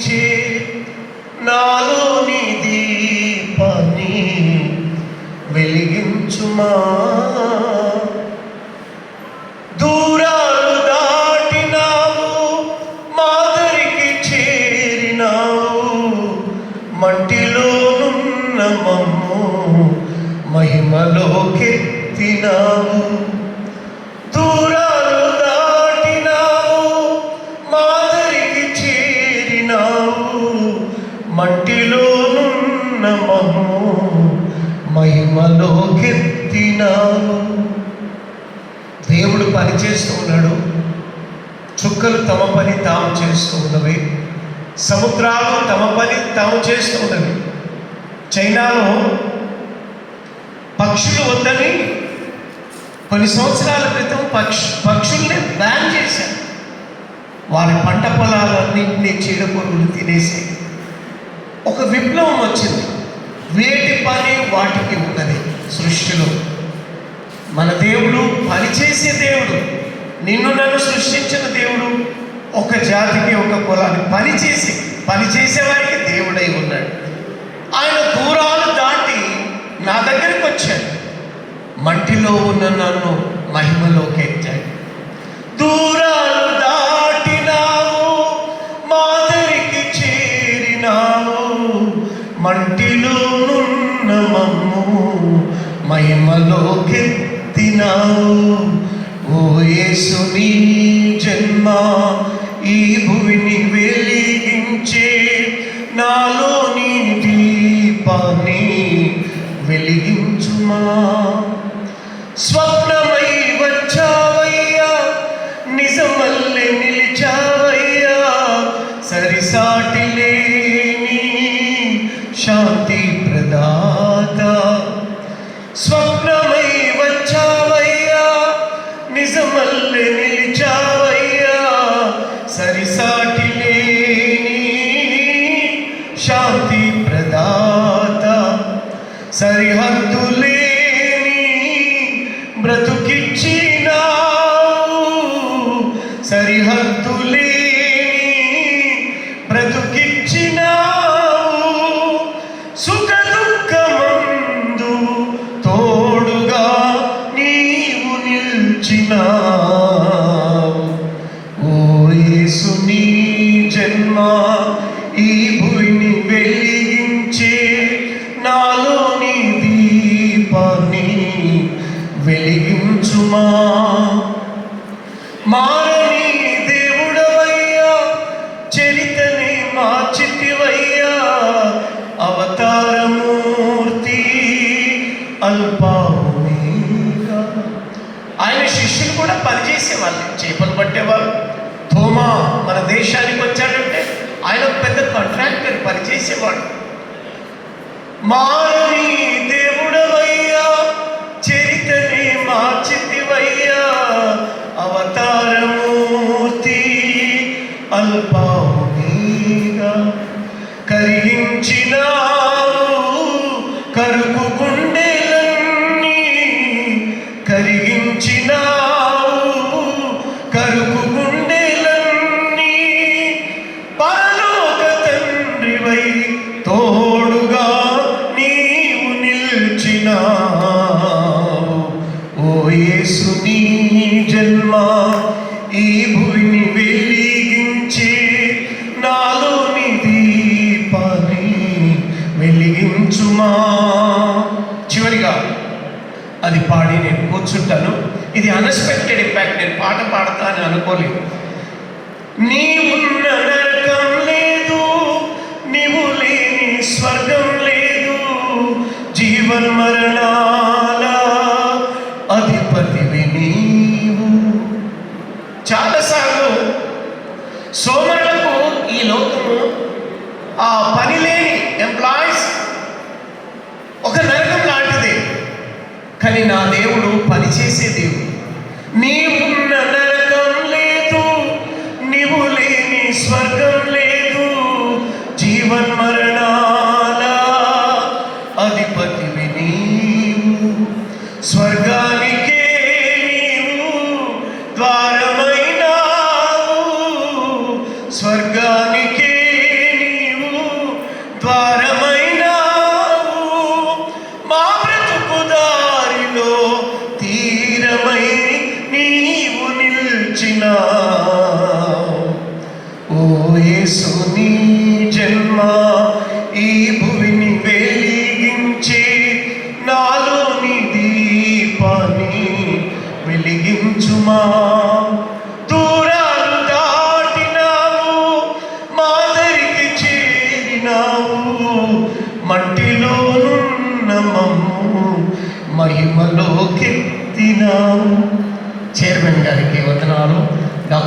వెలిగించే నాలోని దీపాన్ని వెలిగించుమా? దూరాలు దాటినావు మాదరికి చేరినావు మట్టిలోనున్న మమ్ము మహిమలోకెత్తినావు. మట్టిలోనున్న మహము మహిమలోకెత్తినాను దేవుడు పని చేస్తూ ఉన్నాడు. చుక్కలు తమ పని తాము చేస్తూ ఉన్నవి. సముద్రాలు తమ పని తాము చేస్తూ ఉన్నవి. చైనాలో పక్షులు వద్దని కొన్ని సంవత్సరాల క్రితం పక్ష పక్షుల్ని బ్యాన్ చేశారు. వారి పంట పొలాలన్నింటినీ చీడపురుగులు తినేసి ఒక విప్లవం వచ్చింది. వేటి పని వాటికి ఉన్నది. సృష్టిలో మన దేవుడు పనిచేసే దేవుడు. నిన్ను నన్ను సృష్టించిన దేవుడు ఒక జాతికి ఒక కులాన్ని పనిచేసి పనిచేసే వారికి దేవుడై ఉన్నాడు. ఆయన దూరాలు దాటి నా దగ్గరికి వచ్చాడు. మట్టిలో ఉన్న నన్ను మహిమలోకి ఎత్తాడు మంటిలో నున్న మమ్ము మహిమలోకెత్తినావు ఓ యేసుని జన్మ ఈ భూమిని వెలిగించే నాలోని సరిహద్దులేని బ్రతుకిచ్చినావు. సరిహద్దులేని బ్రతుకి వెలిగించుమా మారని దేవుడవయ్యా చరితని మార్చితివయ్యా అవతారమూర్తి అల్పామేగా ఆయన శిష్యులు కూడా పనిచేసేవాళ్ళు చేపలు పట్టేవారు. థోమా మన దేశానికి వచ్చాడంటే ఆయన ఒక పెద్ద కాంట్రాక్టర్ పనిచేసేవాడు. మారని దేవుడవయ్యా అది పాడి నేను కూర్చుంటాను. ఇది అన్ఎక్స్పెక్టెడ్ ఇంపాక్ట్ నేను పాట పాడతానని అనుకోలేదు. నీవున్న నరకం లేదు నీవు లేని స్వర్గం లేదు. జీవన్ మరణాల అధిపతివి నీవు. చాలాసార్లు సోమరులకు ఈ లోకము ఆ స్వర్గానికే నీవు ద్వారమైనావు. మా దారిలో తీరమై నీవు నిల్చినా ఓ యేసు నీ చేరినావు మట్టిలోనున్న మమ్ము మహిమలోకెత్తినావు. చైర్మన్ గారికి వదనాలు.